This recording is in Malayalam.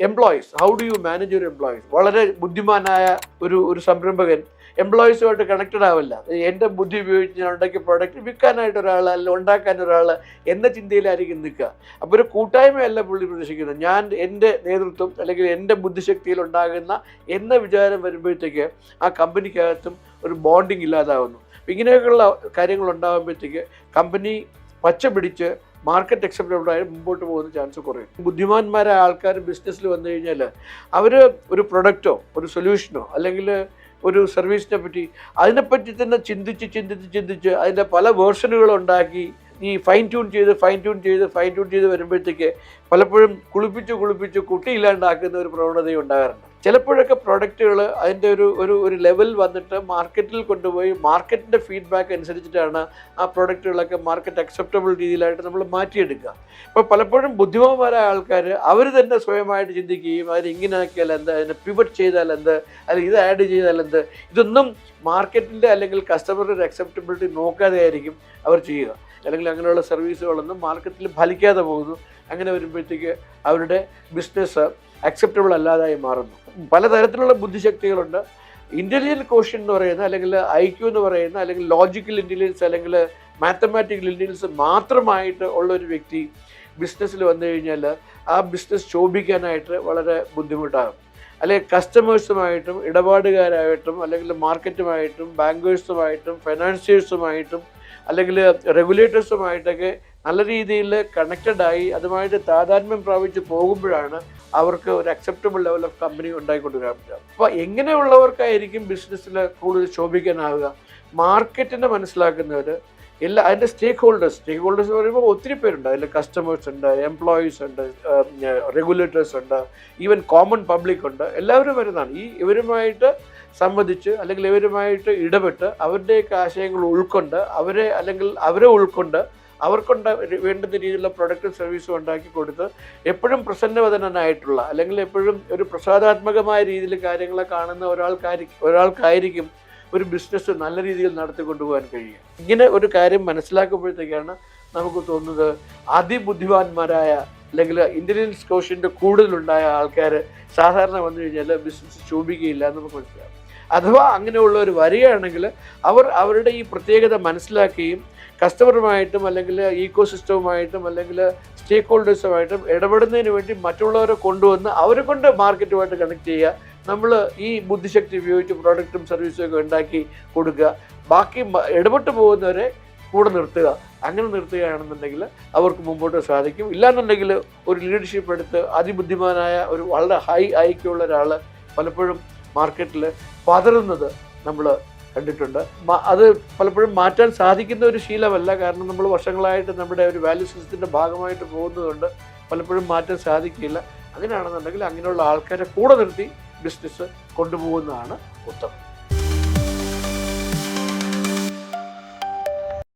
Employees how do you manage your employees വളരെ ബുദ്ധിമാനായ ഒരു ഒരു സംരംഭകൻ എംപ്ലോയീസുമായിട്ട് കണക്റ്റഡ് ആവില്ല. എന്റെ ബുദ്ധി ഉപയോഗിച്ച് ഞാൻ ഉണ്ടാക്കിയ പ്രോഡക്റ്റ് വിൽക്കാനായിട്ട് ഒരാൾ അല്ല ഉണ്ടാക്കാൻ ഒരാൾ എന്ന ചിന്തയിലായിരിക്കും നിൽക്കുക. അപ്പോൾ ഒരു കൂട്ടായ്മയല്ല പുള്ളി പ്രതീക്ഷിക്കുന്നത്. ഞാൻ എന്റെ നേതൃത്വം അല്ലെങ്കിൽ എന്റെ ബുദ്ധിശക്തിയിൽ ഉണ്ടാകുന്ന എന്ന വിചാരം വരുമ്പോഴത്തേക്ക് ആ കമ്പനിക്കകത്തും ഒരു ബോണ്ടിങ് ഇല്ലാതാവുന്നു. ഇങ്ങനെയൊക്കെയുള്ള കാര്യങ്ങൾ ഉണ്ടാകുമ്പോഴത്തേക്ക് കമ്പനി പച്ച പിടിച്ച് മാർക്കറ്റ് അക്സെപ്റ്റബിൾ ആയി മുമ്പോട്ട് പോകുന്ന ചാൻസ് കുറയും ബുദ്ധിമാന്മാരായ ആൾക്കാർ ബിസിനസ്സിൽ വന്നു കഴിഞ്ഞാൽ അവർ ഒരു പ്രൊഡക്റ്റോ ഒരു സൊല്യൂഷനോ അല്ലെങ്കിൽ ഒരു സർവീസിനെ പറ്റി അതിനെപ്പറ്റി തന്നെ ചിന്തിച്ച് ചിന്തിച്ച് ചിന്തിച്ച് അതിന്റെ പല വേർഷനുകൾ ഉണ്ടാക്കി ഈ ഫൈൻ ട്യൂൺ ചെയ്ത് ഫൈൻ ട്യൂൺ ചെയ്ത് ഫൈൻ ട്യൂൺ ചെയ്ത് വരുമ്പോഴത്തേക്ക് പലപ്പോഴും കുളിപ്പിച്ച് കുളിപ്പിച്ച് കുട്ടിയില്ലാണ്ടാക്കുന്ന ഒരു പ്രവണതയും ഉണ്ടാകാറുണ്ട് ചിലപ്പോഴൊക്കെ പ്രൊഡക്റ്റുകൾ അതിന്റെ ഒരു ഒരു ഒരു ലെവൽ വന്നിട്ട് മാർക്കറ്റിൽ കൊണ്ടുപോയി മാർക്കറ്റിന്റെ ഫീഡ്ബാക്ക് അനുസരിച്ചിട്ടാണ് ആ പ്രൊഡക്റ്റുകളൊക്കെ മാർക്കറ്റ് അക്സെപ്റ്റബിൾ രീതിയിലായിട്ട് നമ്മൾ മാറ്റിയെടുക്കുക. ഇപ്പോൾ പലപ്പോഴും ബുദ്ധിമാന്മാരായ ആൾക്കാർ അവർ തന്നെ സ്വയമായിട്ട് ചിന്തിക്കുകയും അതിന് ഇങ്ങനെ ആക്കിയാൽ എന്ത് അതിനെ പിവറ്റ് ചെയ്താൽ എന്ത് അല്ലെങ്കിൽ ഇത് ആഡ് ചെയ്താൽ എന്ത് ഇതൊന്നും മാർക്കറ്റിന്റെ അല്ലെങ്കിൽ കസ്റ്റമറുടെ ഒരു അക്സെപ്റ്റബിലിറ്റി നോക്കാതെ ആയിരിക്കും അവർ ചെയ്യുക. അല്ലെങ്കിൽ അങ്ങനെയുള്ള സർവീസുകളൊന്നും മാർക്കറ്റിൽ ഫലിക്കാതെ പോകുന്നു. അങ്ങനെ വരുമ്പോഴത്തേക്ക് അവരുടെ ബിസിനസ് അക്സെപ്റ്റബിൾ അല്ലാതായി മാറുന്നു. പലതരത്തിലുള്ള ബുദ്ധിശക്തികളുണ്ട്. ഇന്റലിജന്റ് കോഷൻ എന്ന് പറയുന്ന അല്ലെങ്കിൽ ഐ ക്യു എന്ന് പറയുന്ന അല്ലെങ്കിൽ ലോജിക്കൽ ഇന്റലിജൻസ് അല്ലെങ്കിൽ മാത്തമാറ്റിക്കൽ ഇന്റലിജൻസ് മാത്രമായിട്ട് ഉള്ള ഒരു വ്യക്തി ബിസിനസ്സിൽ വന്നു കഴിഞ്ഞാൽ ആ ബിസിനസ് ശോഭിക്കാനായിട്ട് വളരെ ബുദ്ധിമുട്ടാകും. അല്ലെങ്കിൽ കസ്റ്റമേഴ്സുമായിട്ടും ഇടപാടുകാരായിട്ടും അല്ലെങ്കിൽ മാർക്കറ്റുമായിട്ടും ബാങ്കേഴ്സുമായിട്ടും ഫൈനാൻഷ്യേഴ്സുമായിട്ടും അല്ലെങ്കിൽ റെഗുലേറ്റേഴ്സുമായിട്ടൊക്കെ നല്ല രീതിയിൽ കണക്റ്റഡായി അതുമായിട്ട് താതാത്മ്യം പ്രാപിച്ച് പോകുമ്പോഴാണ് അവർക്ക് ഒരു അക്സെപ്റ്റബിൾ ലെവൽ ഓഫ് കമ്പനി ഉണ്ടായിക്കൊണ്ടുവരാൻ പറ്റുക അപ്പോൾ എങ്ങനെയുള്ളവർക്കായിരിക്കും ബിസിനസ്സിൽ കൂടുതൽ ശോഭിക്കാനാവുക? മാർക്കറ്റിനെ മനസ്സിലാക്കുന്നവർ എല്ലാ അതിന്റെ സ്റ്റേക്ക് ഹോൾഡേഴ്സ് സ്റ്റേക്ക് ഹോൾഡേഴ്സ് എന്ന് പറയുമ്പോൾ ഒത്തിരി പേരുണ്ട്. അതിൽ കസ്റ്റമേഴ്സ് ഉണ്ട് എംപ്ലോയീസ് ഉണ്ട് റെഗുലേറ്റേഴ്സ് ഉണ്ട് ഈവൻ കോമൺ പബ്ലിക് ഉണ്ട്. എല്ലാവരും വരുന്നതാണ്. ഈ ഇവരുമായിട്ട് സംബന്ധിച്ച് അല്ലെങ്കിൽ ഇവരുമായിട്ട് ഇടപെട്ട് അവരുടെയൊക്കെ ആശയങ്ങൾ ഉൾക്കൊണ്ട് അവരെ അല്ലെങ്കിൽ അവരെ ഉൾക്കൊണ്ട് അവർക്കുണ്ട വേണ്ടുന്ന രീതിയിലുള്ള പ്രൊഡക്റ്റും സർവീസും ഉണ്ടാക്കി കൊടുത്ത് എപ്പോഴും പ്രസന്നവദനായിട്ടുള്ള അല്ലെങ്കിൽ എപ്പോഴും ഒരു പ്രസാദാത്മകമായ രീതിയിൽ കാര്യങ്ങളെ കാണുന്ന ഒരാൾക്കായിരിക്കും ഒരാൾക്കായിരിക്കും ഒരു ബിസിനസ് നല്ല രീതിയിൽ നടത്തി കൊണ്ടുപോകാൻ കഴിയുക. ഇങ്ങനെ ഒരു കാര്യം മനസ്സിലാക്കുമ്പോഴത്തേക്കാണ് നമുക്ക് തോന്നുന്നത് അതിബുദ്ധിമാന്മാരായ അല്ലെങ്കിൽ ഇന്റലിജൻസ് കോഷ്യന്റെ കൂടുതലുണ്ടായ ആൾക്കാർ സാധാരണ വന്നു കഴിഞ്ഞാൽ ബിസിനസ് ശോഭിക്കുകയില്ല എന്ന് നമുക്ക് മനസ്സിലാവും. അഥവാ അങ്ങനെയുള്ളവർ വരികയാണെങ്കിൽ അവർ അവരുടെ ഈ പ്രത്യേകത മനസ്സിലാക്കുകയും കസ്റ്റമറുമായിട്ടും അല്ലെങ്കിൽ ഈക്കോ സിസ്റ്റവുമായിട്ടും അല്ലെങ്കിൽ സ്റ്റേക്ക് ഹോൾഡേഴ്സുമായിട്ടും ഇടപെടുന്നതിന് വേണ്ടി മറ്റുള്ളവരെ കൊണ്ടുവന്ന് അവരെ കൊണ്ട് മാർക്കറ്റുമായിട്ട് കണക്ട് ചെയ്യുക. നമ്മൾ ഈ ബുദ്ധിശക്തി ഉപയോഗിച്ച് പ്രോഡക്റ്റും സർവീസും ഒക്കെ ഉണ്ടാക്കി കൊടുക്കുക. ബാക്കി ഇടപെട്ട് പോകുന്നവരെ കൂടെ നിർത്തുക അങ്ങനെ നിർത്തുകയാണെന്നുണ്ടെങ്കിൽ അവർക്ക് മുമ്പോട്ട് സാധിക്കും. ഇല്ലാന്നുണ്ടെങ്കിൽ ഒരു ലീഡർഷിപ്പ് എടുത്ത് അതിബുദ്ധിമാനായ ഒരു വളരെ ഹൈ ഐക്യമുള്ള ഒരാൾ പലപ്പോഴും മാർക്കറ്റിൽ പതറുന്നത് നമ്മൾ കണ്ടിട്ടുണ്ട്. അത് പലപ്പോഴും മാറ്റാൻ സാധിക്കുന്ന ഒരു ശീലമല്ല. കാരണം നമ്മൾ വർഷങ്ങളായിട്ട് നമ്മുടെ ഒരു വാല്യൂ സിസ്റ്റത്തിന്റെ ഭാഗമായിട്ട് പോകുന്നതുകൊണ്ട് പലപ്പോഴും മാറ്റാൻ സാധിക്കില്ല. അങ്ങനെയാണെന്നുണ്ടെങ്കിൽ അങ്ങനെയുള്ള ആൾക്കാരെ കൂടെ നിർത്തി ബിസിനസ് കൊണ്ടുപോകുന്നതാണ് ഉത്തമം.